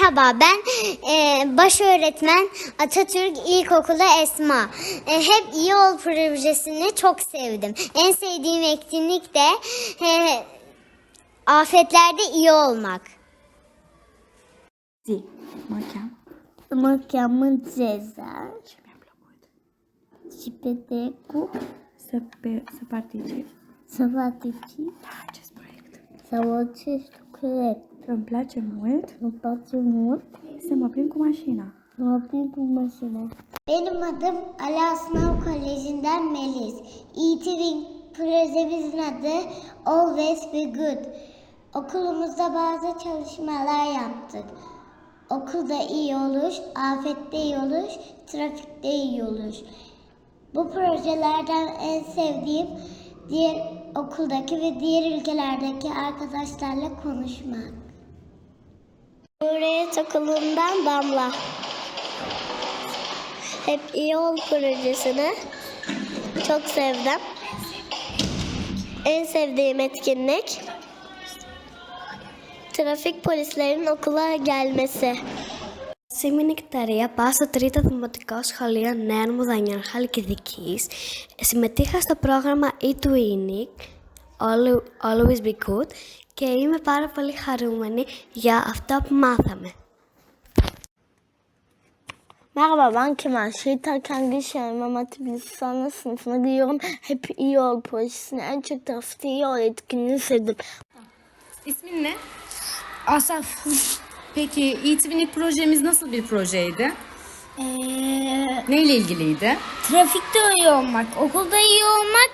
Merhaba ben e, baş öğretmen Atatürk İlkokulu Esma. E, hep iyi ol projesini çok sevdim. En sevdiğim etkinlik de e, afetlerde iyi olmak. Mă cheamă Cezar. Și pe Decu Se, Îmi place mult Îmi place mult. să mă plimb cu mașina. Mă plimb cu mașina. Benim adım Ali Asnav Koleji'nden Melis. E-Twin projemizin adı Always Be Good. Okulumuzda bazı çalışmalar yaptık. Okulda iyi oluş, afette iyi oluş, trafikte iyi oluş. Bu projelerden en sevdiğim diğer okuldaki ve diğer ülkelerdeki arkadaşlarla konuşmak. Buraya takılından damla. Hep iyi ol projesini çok sevdim. En sevdiğim etkinlik trafik polislerin okula gelmesi. Σήμερα νεκταρία στα τρίτα δημοτικά σχολεία Νέα Μουδανιάρχαλ και Δικής συμμετείχα στο πρόγραμμα E2ENIC always be good και είμαι πάρα πολύ χαρούμενη για αυτά που μάθαμε. Merhaba ben Kemal Şehit Hakan Gülşen İmam Hatip Lisesi sınıfına gidiyorum. Hep iyi ol projesini en çok tarafta iyi ol etkinliğini sevdim. İsmin ne? Asaf. Peki eğitimin ilk projemiz nasıl bir projeydi? Ee, Neyle ilgiliydi? Trafikte iyi olmak, okulda iyi olmak,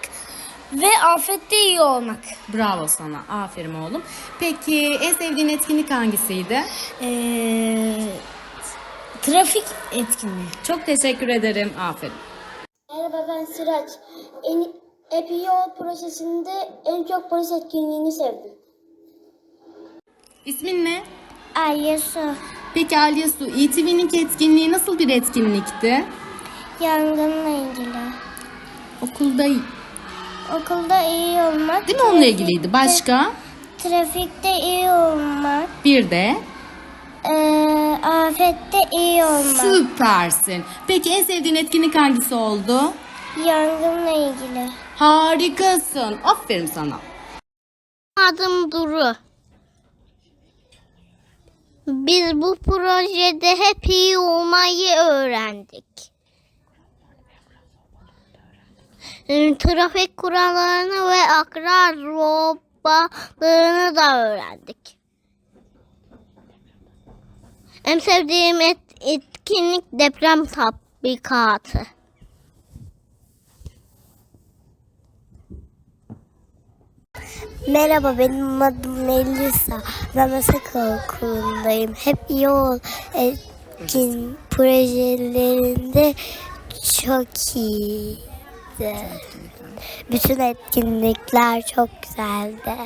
ve afette iyi olmak. Bravo sana. Aferin oğlum. Peki en sevdiğin etkinlik hangisiydi? Ee, trafik etkinliği. Çok teşekkür ederim. Aferin. Merhaba ben Sıraç. En, ol projesinde en çok polis etkinliğini sevdim. İsmin ne? Ayyasu. Peki Aliye Su, İTV'lik etkinliği nasıl bir etkinlikti? Yangınla ilgili. Okulda Okulda iyi olmak. değil mi onunla ilgiliydi? Başka? Trafikte iyi olmak. Bir de Ee, afette iyi olmak. süpersin. Peki en sevdiğin etkinlik hangisi oldu? Yangınla ilgili. Harikasın. Aferin sana. Adım Duru. Biz bu projede hep iyi olmayı öğrendik. Ee, Trafik kurallarını ve akrar robalarını da öğrendik. En sevdiğim et- etkinlik deprem tatbikatı. Merhaba benim adım Melisa. Ben Masaka okulundayım. Hep iyi ol etkin projelerinde çok iyiydi. Bütün etkinlikler çok güzeldi.